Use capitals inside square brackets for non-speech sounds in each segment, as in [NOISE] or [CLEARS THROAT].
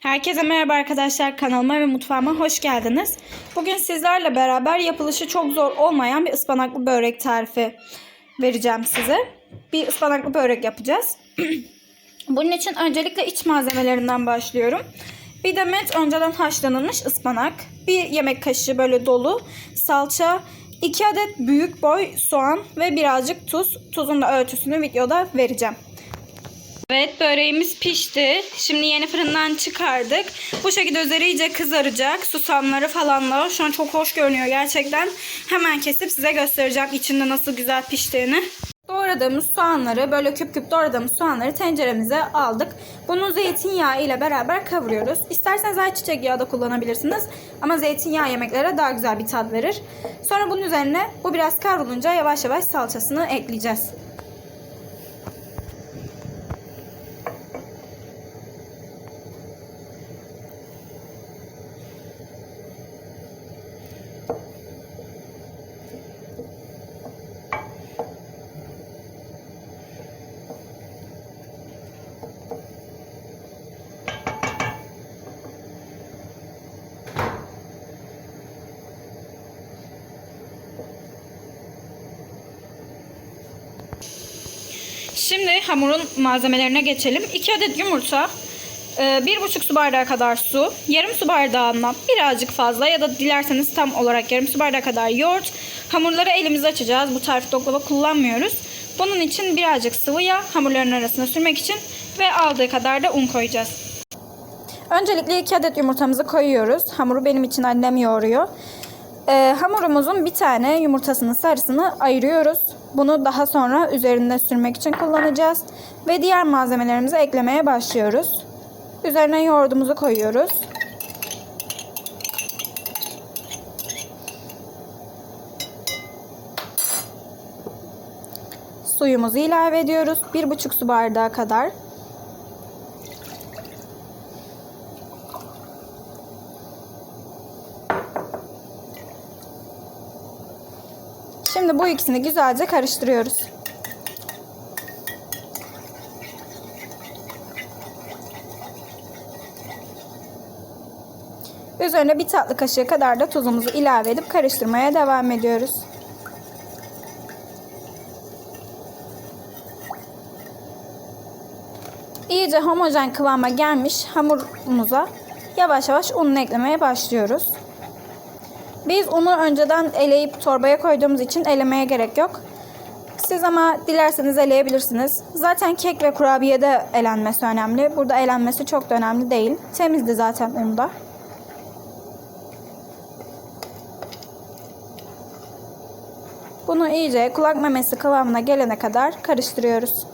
Herkese merhaba arkadaşlar kanalıma ve mutfağıma hoş geldiniz. Bugün sizlerle beraber yapılışı çok zor olmayan bir ıspanaklı börek tarifi vereceğim size. Bir ıspanaklı börek yapacağız. [CLEARS THROAT] Bunun için öncelikle iç malzemelerinden başlıyorum. Bir demet önceden haşlanılmış ıspanak, bir yemek kaşığı böyle dolu salça, 2 adet büyük boy soğan ve birazcık tuz. Tuzun da ölçüsünü videoda vereceğim. Evet böreğimiz pişti. Şimdi yeni fırından çıkardık. Bu şekilde üzeri iyice kızaracak. Susamları falan da şu an çok hoş görünüyor gerçekten. Hemen kesip size göstereceğim içinde nasıl güzel piştiğini. Doğradığımız soğanları böyle küp küp doğradığımız soğanları tenceremize aldık. Bunu zeytinyağı ile beraber kavuruyoruz. İsterseniz ayçiçek yağı da kullanabilirsiniz. Ama zeytinyağı yemeklere daha güzel bir tat verir. Sonra bunun üzerine bu biraz kavrulunca yavaş yavaş salçasını ekleyeceğiz. Şimdi hamurun malzemelerine geçelim. 2 adet yumurta, 1,5 su bardağı kadar su, yarım su bardağından birazcık fazla ya da dilerseniz tam olarak yarım su bardağı kadar yoğurt. Hamurları elimizde açacağız. Bu tarifte oklava kullanmıyoruz. Bunun için birazcık sıvı yağ hamurların arasına sürmek için ve aldığı kadar da un koyacağız. Öncelikle 2 adet yumurtamızı koyuyoruz. Hamuru benim için annem yoğuruyor. Ee, hamurumuzun bir tane yumurtasının sarısını ayırıyoruz. Bunu daha sonra üzerine sürmek için kullanacağız. Ve diğer malzemelerimizi eklemeye başlıyoruz. Üzerine yoğurdumuzu koyuyoruz. Suyumuzu ilave ediyoruz. 1,5 su bardağı kadar. Şimdi bu ikisini güzelce karıştırıyoruz. Üzerine bir tatlı kaşığı kadar da tuzumuzu ilave edip karıştırmaya devam ediyoruz. İyice homojen kıvama gelmiş hamurumuza yavaş yavaş ununu eklemeye başlıyoruz. Biz unu önceden eleyip torbaya koyduğumuz için elemeye gerek yok. Siz ama dilerseniz eleyebilirsiniz. Zaten kek ve kurabiyede elenmesi önemli. Burada elenmesi çok da önemli değil. Temizdi zaten unda. Bunu iyice kulak memesi kıvamına gelene kadar karıştırıyoruz.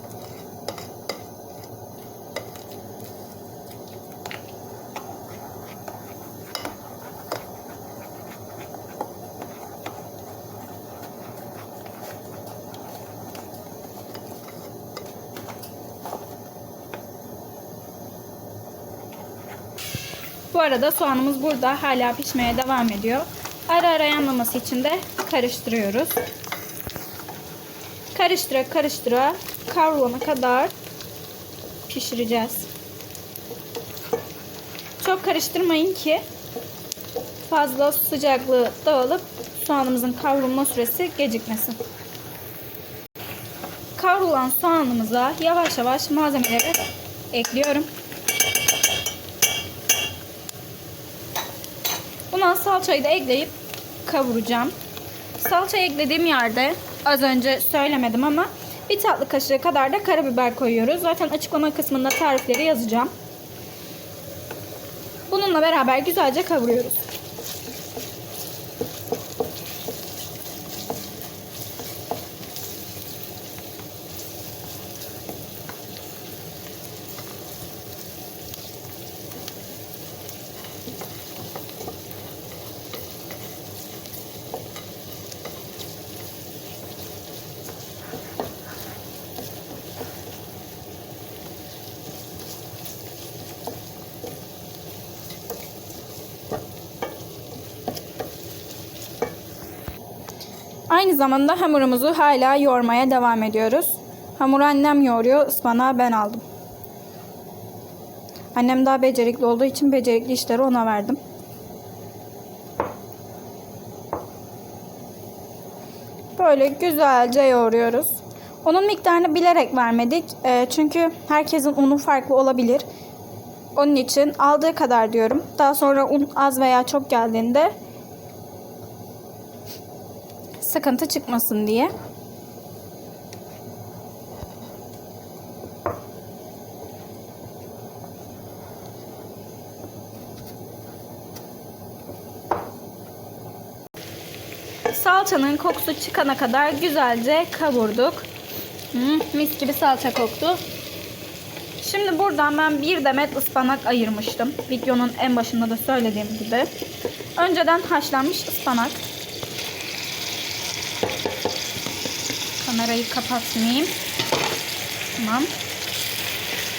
Arada soğanımız burada hala pişmeye devam ediyor. Ara ara yanmaması için de karıştırıyoruz. Karıştıra karıştıra kavrulana kadar pişireceğiz. Çok karıştırmayın ki fazla sıcaklığı dağılıp soğanımızın kavrulma süresi gecikmesin. Kavrulan soğanımıza yavaş yavaş malzemeleri ekliyorum. Buna salçayı da ekleyip kavuracağım. Salça eklediğim yerde az önce söylemedim ama bir tatlı kaşığı kadar da karabiber koyuyoruz. Zaten açıklama kısmında tarifleri yazacağım. Bununla beraber güzelce kavuruyoruz. Aynı zamanda hamurumuzu hala yoğurmaya devam ediyoruz. Hamuru annem yoğuruyor, ıspanağı ben aldım. Annem daha becerikli olduğu için becerikli işleri ona verdim. Böyle güzelce yoğuruyoruz. Onun miktarını bilerek vermedik. Ee, çünkü herkesin unu farklı olabilir. Onun için aldığı kadar diyorum. Daha sonra un az veya çok geldiğinde sıkıntı çıkmasın diye. Salçanın kokusu çıkana kadar güzelce kavurduk. Hmm, mis gibi salça koktu. Şimdi buradan ben bir demet ıspanak ayırmıştım. Videonun en başında da söylediğim gibi. Önceden haşlanmış ıspanak. Kamerayı kapatmayayım. Tamam.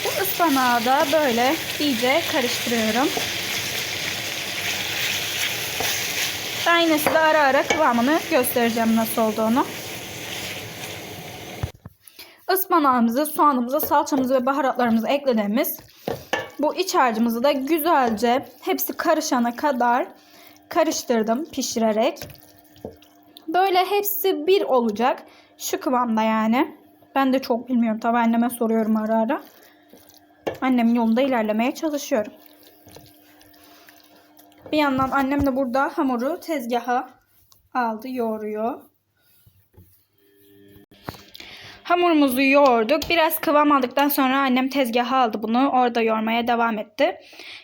Bu ıspanağı da böyle iyice karıştırıyorum. Ben yine size ara ara kıvamını göstereceğim nasıl olduğunu. Ispanağımızı, soğanımızı, salçamızı ve baharatlarımızı eklediğimiz bu iç harcımızı da güzelce hepsi karışana kadar karıştırdım pişirerek. Böyle hepsi bir olacak. Şu kıvamda yani. Ben de çok bilmiyorum. Tabi anneme soruyorum ara ara. Annemin yolunda ilerlemeye çalışıyorum. Bir yandan annem de burada hamuru tezgaha aldı, yoğuruyor. Hamurumuzu yoğurduk. Biraz kıvam aldıktan sonra annem tezgaha aldı bunu. Orada yoğurmaya devam etti.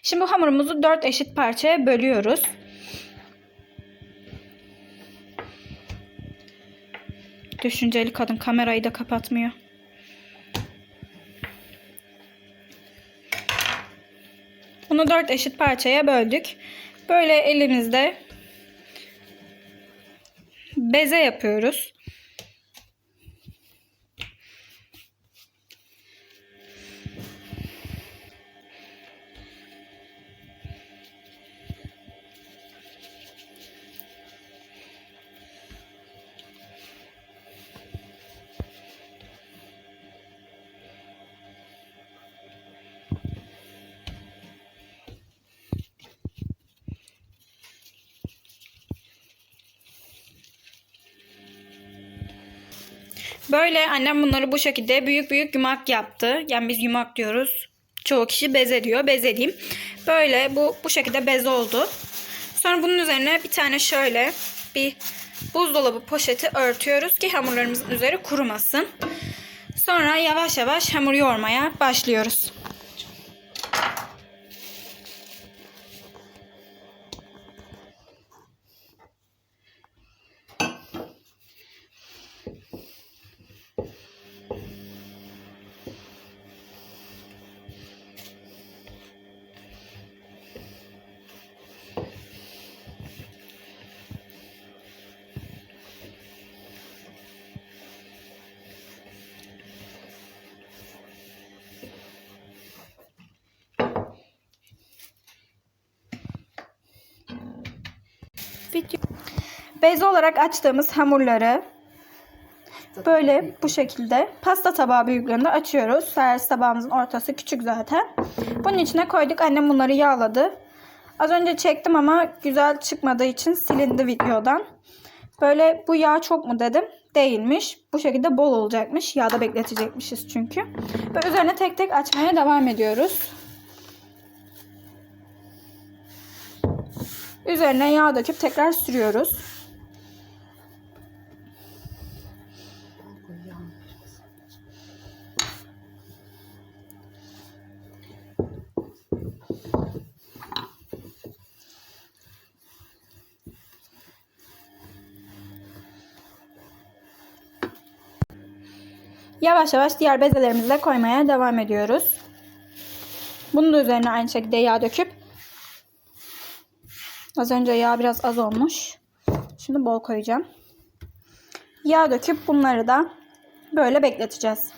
Şimdi hamurumuzu 4 eşit parçaya bölüyoruz. Düşünceli kadın kamerayı da kapatmıyor. Bunu 4 eşit parçaya böldük. Böyle elimizde beze yapıyoruz. Böyle annem bunları bu şekilde büyük büyük yumak yaptı. Yani biz yumak diyoruz. Çoğu kişi beze diyor. Beze diyeyim. Böyle bu bu şekilde bez oldu. Sonra bunun üzerine bir tane şöyle bir buzdolabı poşeti örtüyoruz ki hamurlarımızın üzeri kurumasın. Sonra yavaş yavaş hamur yoğurmaya başlıyoruz. Video. Beze olarak açtığımız hamurları böyle bu şekilde pasta tabağı büyüklüğünde açıyoruz. Servis tabağımızın ortası küçük zaten. Bunun içine koyduk. Annem bunları yağladı. Az önce çektim ama güzel çıkmadığı için silindi videodan. Böyle bu yağ çok mu dedim. Değilmiş. Bu şekilde bol olacakmış. Yağda bekletecekmişiz çünkü. Ve üzerine tek tek açmaya devam ediyoruz. Üzerine yağ döküp tekrar sürüyoruz. Yavaş yavaş diğer bezelerimizi de koymaya devam ediyoruz. Bunun da üzerine aynı şekilde yağ döküp Az önce yağ biraz az olmuş. Şimdi bol koyacağım. Yağ döküp bunları da böyle bekleteceğiz.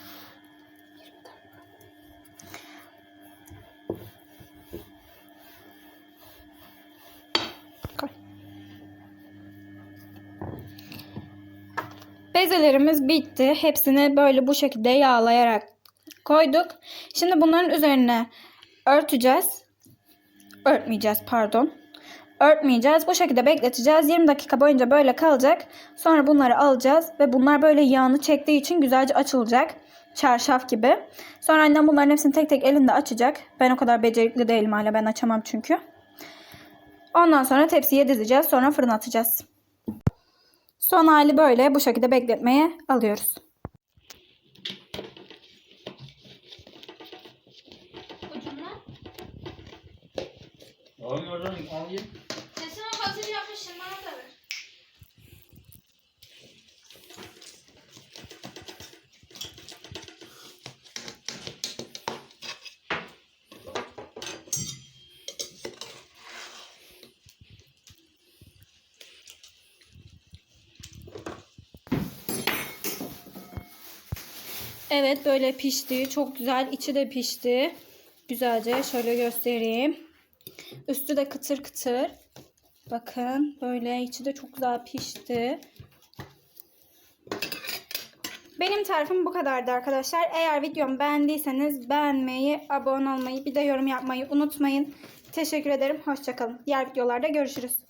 Bezelerimiz bitti. Hepsini böyle bu şekilde yağlayarak koyduk. Şimdi bunların üzerine örteceğiz. Örtmeyeceğiz pardon. Örtmeyeceğiz. Bu şekilde bekleteceğiz. 20 dakika boyunca böyle kalacak. Sonra bunları alacağız ve bunlar böyle yağını çektiği için güzelce açılacak. Çarşaf gibi. Sonra annem bunların hepsini tek tek elinde açacak. Ben o kadar becerikli değilim hala. Ben açamam çünkü. Ondan sonra tepsiye dizeceğiz. Sonra fırına atacağız. Son hali böyle. Bu şekilde bekletmeye alıyoruz. Ucundan. Oğlum oradan alayım. Hazır yapmışsın bana da ver. Evet böyle pişti. Çok güzel. içi de pişti. Güzelce şöyle göstereyim. Üstü de kıtır kıtır. Bakın böyle içi de çok güzel pişti. Benim tarifim bu kadardı arkadaşlar. Eğer videomu beğendiyseniz beğenmeyi, abone olmayı, bir de yorum yapmayı unutmayın. Teşekkür ederim. Hoşçakalın. Diğer videolarda görüşürüz.